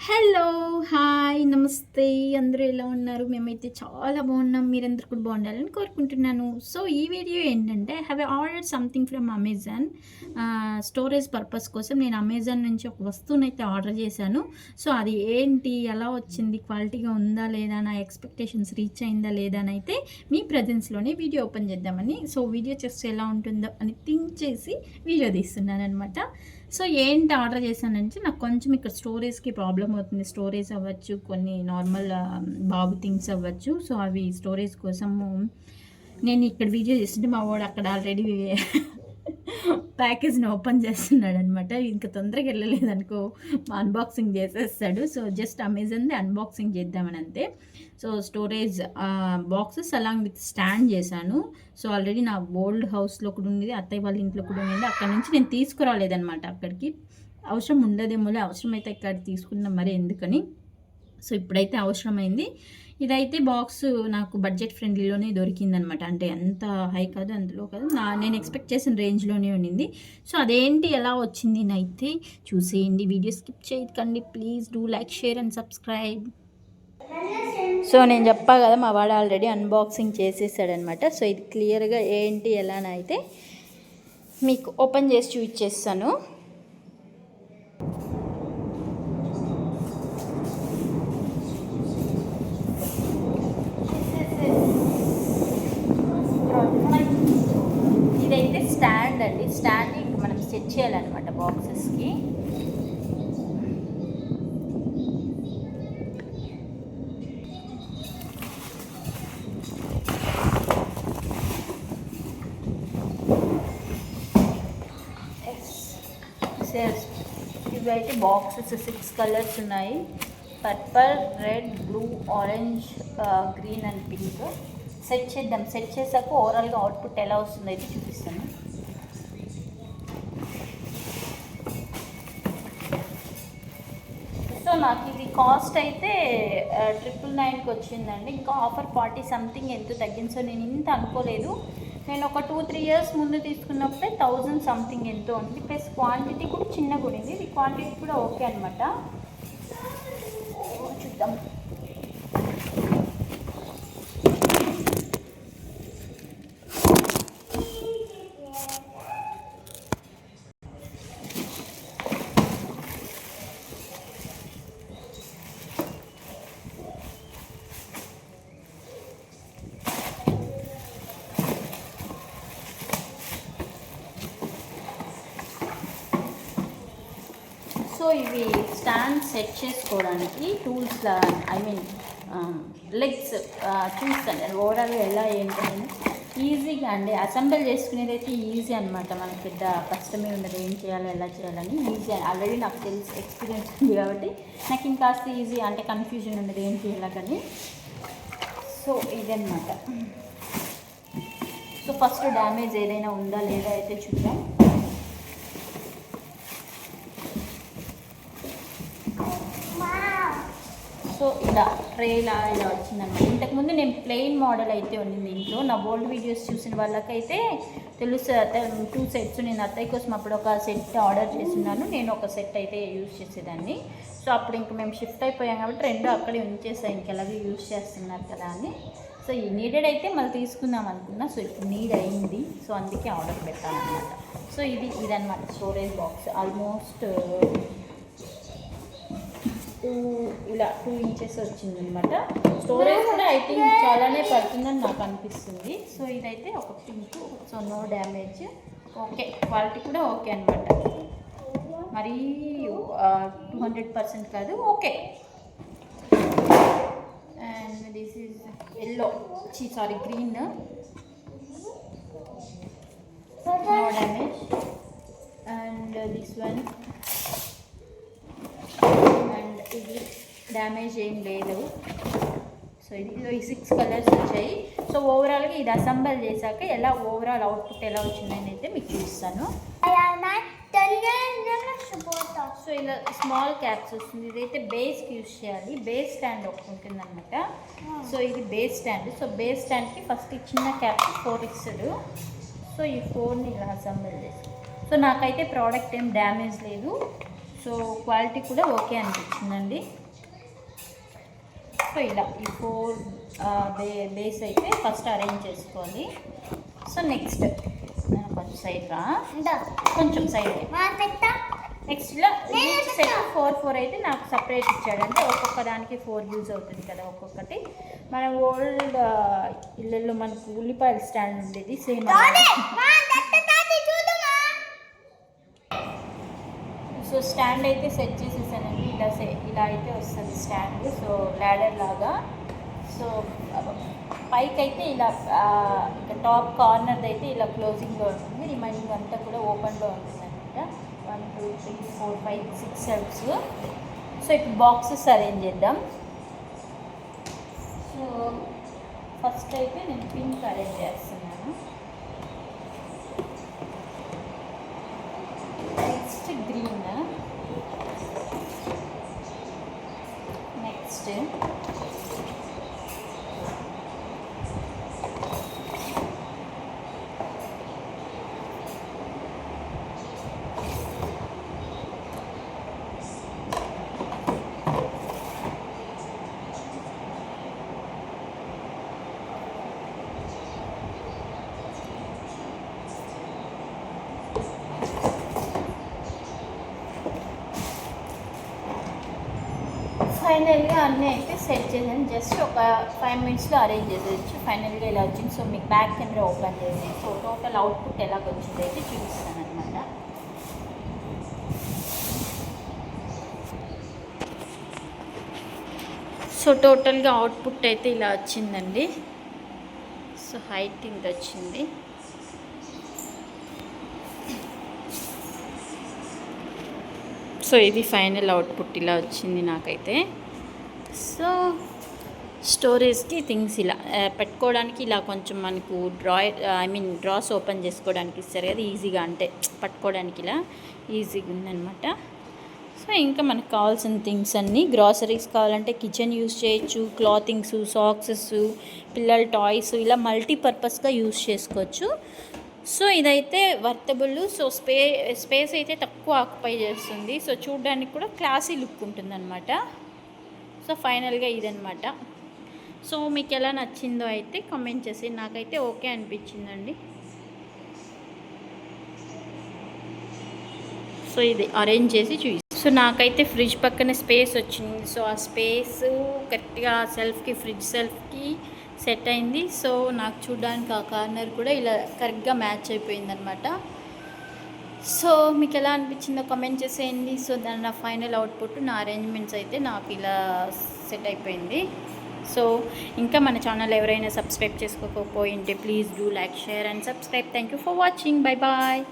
Hello hi నమస్తే. అందరూ ఎలా ఉన్నారు? మేమైతే చాలా బాగున్నాం. మీరందరూ కూడా బాగుండాలని కోరుకుంటున్నాను. సో ఈ వీడియో ఏంటంటే have order something from Amazon storage purpose కోసం నేను అమెజాన్ నుంచి ఒక వస్తువుని అయితే ఆర్డర్ చేశాను. సో అది ఏంటి? ఎలా వచ్చింది? క్వాలిటీగా ఉందా? లేదా? నా ఎక్స్పెక్టేషన్స్ రీచ్ అయిందా? లేదా? అని అయితే మీ ప్రజెన్స్లోనే వీడియో ఓపెన్ చేద్దామని సో వీడియో చేస్తే ఎలా ఉంటుందో అని థింక్ చేసి వీడియో తీస్తున్నాను అనమాట సో ఏంటి ఆర్డర్ చేశానంటే నాకు కొంచెం ఇక్కడ స్టోరేజ్కి ప్రాబ్లం అవుతుంది. స్టోరేజ్ అవ్వచ్చు కొన్ని నార్మల్ బాబు థింగ్స్ అవ్వచ్చు. సో అవి స్టోరేజ్ కోసము నేను ఇక్కడ వీడియో చేస్తుంటే మా వాడు అక్కడ ఆల్రెడీ ప్యాకేజ్ని ఓపెన్ చేస్తున్నాడు అనమాట ఇంకా తొందరగా వెళ్ళలేదు అనుకో అన్బాక్సింగ్ చేసేస్తాడు. సో జస్ట్ అమెజాన్ది అన్బాక్సింగ్ చేద్దామని అంతే. So storage boxes along with stand చేశాను. సో ఆల్రెడీ నా ఓల్డ్ హౌస్లో కూడా ఉండేది అత్తయ్య వాళ్ళ ఇంట్లో కూడా ఉండేది అక్కడ నుంచి నేను తీసుకురాలేదనమాట అక్కడికి. అవసరం ఉండదేమో అవసరం అయితే ఇక్కడ తీసుకున్నాం మరి ఎందుకని. సో ఇప్పుడైతే అవసరమైంది. ఇదైతే బాక్స్ నాకు బడ్జెట్ ఫ్రెండ్లీలోనే దొరికిందనమాట. అంటే ఎంత హై కాదు అందులో కాదు. నా నేను ఎక్స్పెక్ట్ చేసిన రేంజ్లోనే ఉండింది. సో అదేంటి ఎలా వచ్చింది అయితే చూసేయండి. వీడియో స్కిప్ చేయకండి please. Do like share and subscribe. So నేను చెప్పా కదా మా వాడు ఆల్రెడీ అన్బాక్సింగ్ చేసేసాడనమాట. సో ఇది క్లియర్గా ఏంటి ఎలా అయితే మీకు ఓపెన్ చేసి చూపించేస్తాను ఇదైతే స్టాండ్ అండి స్టాండ్ ఇంక మనం చేయాలన్నమాట బాక్సెస్కి ఇవైతే బాక్సెస్ సిక్స్ కలర్స్ ఉన్నాయి. Purple red blue orange green and pink. Set చేద్దాం. సెట్ చేసాక ఓవరాల్గా అవుట్పుట్ ఎలా వస్తుందో అయితే చూపిస్తాను. నాకు ఇది కాస్ట్ అయితే ట్రిపుల్ నైన్కి వచ్చిందండి. ఇంకా ఆఫర్ ఫార్టీ సంథింగ్ ఎంత తగ్గింది? సో నేను ఇంత అనుకోలేదు. నేను ఒక టూ త్రీ ఇయర్స్ ముందు తీసుకున్నప్పుడే థౌజండ్ సంథింగ్ ఎంతో ఉంది. ప్లస్ క్వాంటిటీ కూడా చిన్నగా ఉండింది ఇది క్వాంటిటీ కూడా ఓకే అనమాట చూద్దాం. ఇవి స్టాండ్ సెట్ చేసుకోవడానికి టూల్స్ ఐ మీన్ లెగ్స్ చూస్తాను నేను ఓవరాల్గా ఎలా ఏంటని ఈజీగా అండి. అసెంబ్ల్ చేసుకునేది అయితే ఈజీ అనమాట మనకి పెద్ద కష్టమే ఉండదు ఏం చేయాలో ఎలా చేయాలని ఈజీ ఆల్రెడీ నాకు తెలిసి ఎక్స్పీరియన్స్ ఉంది కాబట్టి నాకు ఇంకాస్త ఈజీ అంటే కన్ఫ్యూజన్ ఉండదు ఏం చేయాలి కానీ. సో ఇదన్నమాట. సో ఫస్ట్ డ్యామేజ్ ఏదైనా ఉందా లేదా అయితే చూద్దాం. సో ఇలా ట్రే ఇలా వచ్చిందనమాట. ఇంతకుముందు నేను ప్లెయిన్ మోడల్ అయితే ఉండింది ఇంట్లో. నా ఓల్డ్ వీడియోస్ చూసిన వాళ్ళకైతే తెలుసు టూ సెట్స్ నేను అత్తయ్య కోసం అప్పుడు ఒక సెట్ ఆర్డర్ చేస్తున్నాను. నేను ఒక సెట్ అయితే యూజ్ చేసేదాన్ని. సో అప్పుడు ఇంక మేము షిఫ్ట్ అయిపోయాం కాబట్టి రెండు అక్కడే ఉంచేసాయి ఇంకెలాగే యూజ్ చేస్తున్నారు కదా అని. సో ఈ నీడెడ్ అయితే మళ్ళీ తీసుకుందాం అనుకున్నా. సో ఇప్పుడు నీడ్ అయింది. సో అందుకే ఆర్డర్ పెట్టాలన్నమాట. సో ఇది ఇదన్నమాట స్టోరేజ్ బాక్స్. ఆల్మోస్ట్ టూ ఇలా టూ ఇంచెస్ వచ్చిందనమాట స్టోరేజ్ కూడా ఐ థింక్ చాలానే పడుతుందని నాకు అనిపిస్తుంది. సో ఇదైతే ఒక pink so no damage okay quality కూడా ఓకే అనమాట మరీ టూ హండ్రెడ్ పర్సెంట్ కాదు okay and this is yellow చీ sorry green no damage and this one and ఇది డ్యామేజ్ ఏం లేదు. సో ఇది ఈ సిక్స్ కలర్స్ వచ్చాయి. సో ఓవరాల్గా ఇది అసెంబల్ చేశాక ఎలా ఓవరాల్ అవుట్పుట్ ఎలా వచ్చిందని అయితే మీకు చూపిస్తాను. సో ఇలా స్మాల్ క్యాప్స్ వస్తుంది. ఇదైతే బేస్కి యూజ్ చేయాలి. బేస్ స్టాండ్ ఒకటి ఉంటుంది అనమాట సో ఇది బేస్ స్టాండ్ సో బేస్ స్టాండ్కి ఫస్ట్ చిన్న క్యాప్ ఫోర్ ఇస్తాడు. సో ఈ ఫోర్ని ఇలా అసెంబల్ చేసి సో నాకైతే ప్రోడక్ట్ ఏం డ్యామేజ్ లేదు. సో క్వాలిటీ కూడా ఓకే అనిపించిందండి. సో ఇలా ఈ ఫోర్ బే బేస్ అయితే ఫస్ట్ అరేంజ్ చేసుకోవాలి. సో నెక్స్ట్ కొంచెం సైడ్ రా. కొంచెం side next each set four four అయితే నాకు సపరేట్ ఇచ్చాడు. అంటే ఒక్కొక్క దానికి ఫోర్ యూజ్ అవుతుంది కదా ఒక్కొక్కటి. మన ఓల్డ్ ఇళ్ళల్లో మనకు ఉల్లిపాయల స్టాండ్ ఉండేది సేమ్ సో స్టాండ్ అయితే సెట్ చేసేసానండి. ఇలా సె ఇలా అయితే వస్తుంది స్టాండ్. సో ల్యాడర్ లాగా. సో పైకి అయితే ఇలా టాప్ కార్నర్ది అయితే ఇలా క్లోజింగ్లో ఉంటుంది. రిమైనింగ్ అంతా కూడా ఓపెన్లో ఉంటుంది అనమాట one two three four five six shelves. So ఇప్పుడు బాక్సెస్ అరేంజ్ చేద్దాం. సో ఫస్ట్ అయితే నేను పింక్ అరేంజ్ చేస్తున్నాను నెక్స్ట్ గ్రీన్ నెక్స్ట్ ఫైనల్గా అన్నీ అయితే సెట్ చేసాను జస్ట్ ఒక ఫైవ్ మినిట్స్లో అరేంజ్ చేసేయచ్చు. ఫైనల్గా ఇలా వచ్చింది. సో మీకు బ్యాక్ కెమెరా ఓపెన్ చేసి సో టోటల్ అవుట్పుట్ ఎలా వచ్చింది అయితే చూపిస్తాను అనమాట సో టోటల్గా అవుట్పుట్ అయితే ఇలా వచ్చిందండి. సో హైట్ ఇంత వచ్చింది. సో ఇది ఫైనల్ అవుట్పుట్ ఇలా వచ్చింది నాకైతే. సో స్టోరేజ్కి థింగ్స్ ఇలా పెట్టుకోవడానికి ఇలా కొంచెం మనకు draw I mean drawers open చేసుకోవడానికి ఇస్తారు కదా ఈజీగా అంటే పట్టుకోవడానికి ఇలా ఈజీగా ఉందన్నమాట. సో ఇంకా మనకు కావాల్సిన థింగ్స్ అన్నీ గ్రాసరీస్ కావాలంటే కిచెన్ యూస్ చేయొచ్చు క్లాతింగ్స్ సాక్సెస్ పిల్లల టాయ్స్ ఇలా మల్టీపర్పస్గా యూస్ చేసుకోవచ్చు. సో ఇదైతే వర్తబుల్ సో స్పే స్పేస్ అయితే తక్కువ ఆక్యుపై చేస్తుంది. సో చూడడానికి కూడా క్లాసీ లుక్ ఉంటుందన్నమాట. సో ఫైనల్గా ఇదనమాట సో మీకు ఎలా నచ్చిందో అయితే కామెంట్ చేసి నాకైతే ఓకే అనిపించిందండి. సో ఇది అరేంజ్ చేసి చూసి సో నాకైతే ఫ్రిడ్జ్ పక్కన స్పేస్ వచ్చింది. సో ఆ స్పేస్ కరెక్ట్గా సెల్ఫ్కి ఫ్రిడ్జ్ సెల్ఫ్కి సెట్ అయింది. సో నాకు చూడడానికి ఆ కార్నర్ కూడా ఇలా కరెక్ట్గా మ్యాచ్ అయిపోయింది అనమాట సో మీకు ఎలా అనిపించిందో కామెంట్ చేసేయండి. సో దాని నా ఫైనల్ అవుట్పుట్ నా అరేంజ్మెంట్స్ అయితే నాకు ఇలా సెట్ అయిపోయింది. సో ఇంకా మన ఛానల్ ఎవరైనా subscribe చేసుకోకపోయింటే please do like share and subscribe. Thank you for watching. Bye bye.